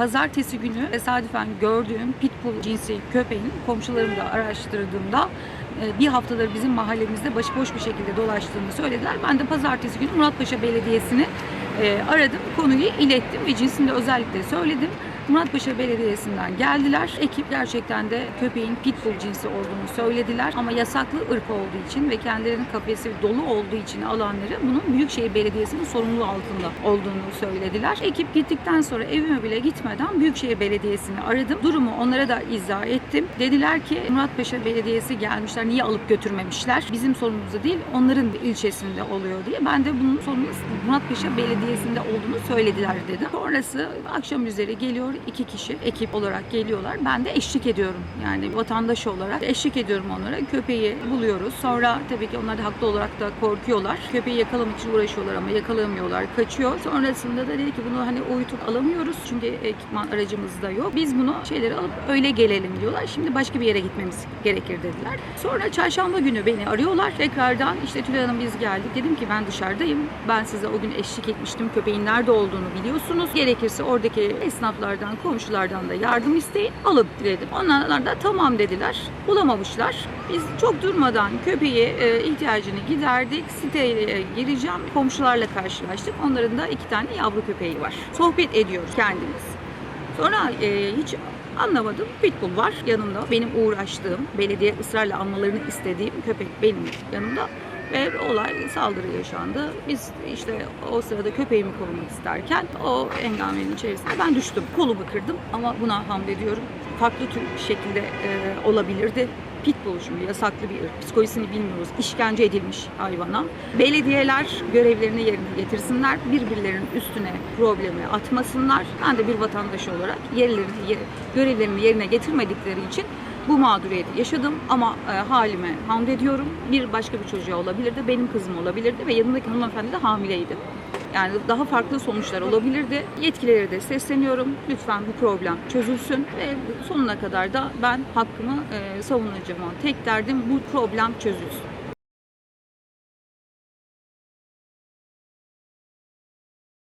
Pazartesi günü tesadüfen gördüğüm pitbull cinsi köpeğin komşularım da araştırdığımda e, bir haftadır bizim mahallemizde başıboş bir şekilde dolaştığını söylediler. Ben de pazartesi günü Muratpaşa Belediyesi'ni e, aradım, konuyu ilettim ve cinsini de özellikle söyledim. Muratpaşa Belediyesi'nden geldiler. Ekip gerçekten de köpeğin pitbull cinsi olduğunu söylediler. Ama yasaklı ırk olduğu için ve kendilerinin kafesi dolu olduğu için alanları bunun Büyükşehir Belediyesi'nin sorumluluğu altında olduğunu söylediler. Ekip gittikten sonra evime bile gitmeden Büyükşehir Belediyesi'ni aradım. Durumu onlara da izah ettim. Dediler ki Muratpaşa Belediyesi gelmişler. Niye alıp götürmemişler? Bizim sorunumuzda değil onların ilçesinde oluyor diye. Ben de bunun sorunu Muratpaşa Belediyesi'nde olduğunu söylediler dedim. Sonrası akşam üzeri geliyor iki kişi ekip olarak geliyorlar. Ben de eşlik ediyorum. Yani vatandaş olarak eşlik ediyorum onlara. Köpeği buluyoruz. Sonra tabii ki onlar da haklı olarak da korkuyorlar. Köpeği yakalamak için uğraşıyorlar ama yakalayamıyorlar. Kaçıyor. Sonrasında da dedi ki bunu hani uyutup alamıyoruz. Çünkü ekipman aracımız da yok. Biz bunu şeyleri alıp öyle gelelim diyorlar. Şimdi başka bir yere gitmemiz gerekir dediler. Sonra çarşamba günü beni arıyorlar. Tekrardan işte Tülay Hanım biz geldik. Dedim ki ben dışarıdayım. Ben size o gün eşlik etmiştim. Köpeğin nerede olduğunu biliyorsunuz. Gerekirse oradaki esnaflardan, komşulardan da yardım isteyin. Alın dedim. Onlar da tamam dediler. Bulamamışlar. Biz çok durmadan köpeği e, ihtiyacını giderdik. Siteye gireceğim. Komşularla karşılaştık. Onların da iki tane yavru köpeği var. Sohbet ediyoruz kendimiz. Sonra e, hiç anlamadım. Pitbull var yanımda. Benim uğraştığım, belediye ısrarla almalarını istediğim köpek benim yanımda. Ve olay saldırı yaşandı. Biz işte o sırada köpeğimi korumak isterken o engamenin içerisinde ben düştüm. Kolumu kırdım ama buna hamd ediyorum. Farklı tür şekilde e, olabilirdi. Pitbull şimdi yasaklı bir ırk. Psikolojisini bilmiyoruz. İşkence edilmiş hayvana. Belediyeler görevlerini yerine getirsinler. Birbirlerinin üstüne problemi atmasınlar. Ben de bir vatandaş olarak yerlerini, görevlerini yerine getirmedikleri için bu mağduriyeti yaşadım ama e, halime hamd ediyorum. Bir başka bir çocuğa olabilirdi, benim kızım olabilirdi ve yanındaki hanımefendi de hamileydi. Yani daha farklı sonuçlar olabilirdi. Yetkililere de sesleniyorum. Lütfen bu problem çözülsün ve sonuna kadar da ben hakkımı e, savunacağım. Tek derdim bu problem çözülsün.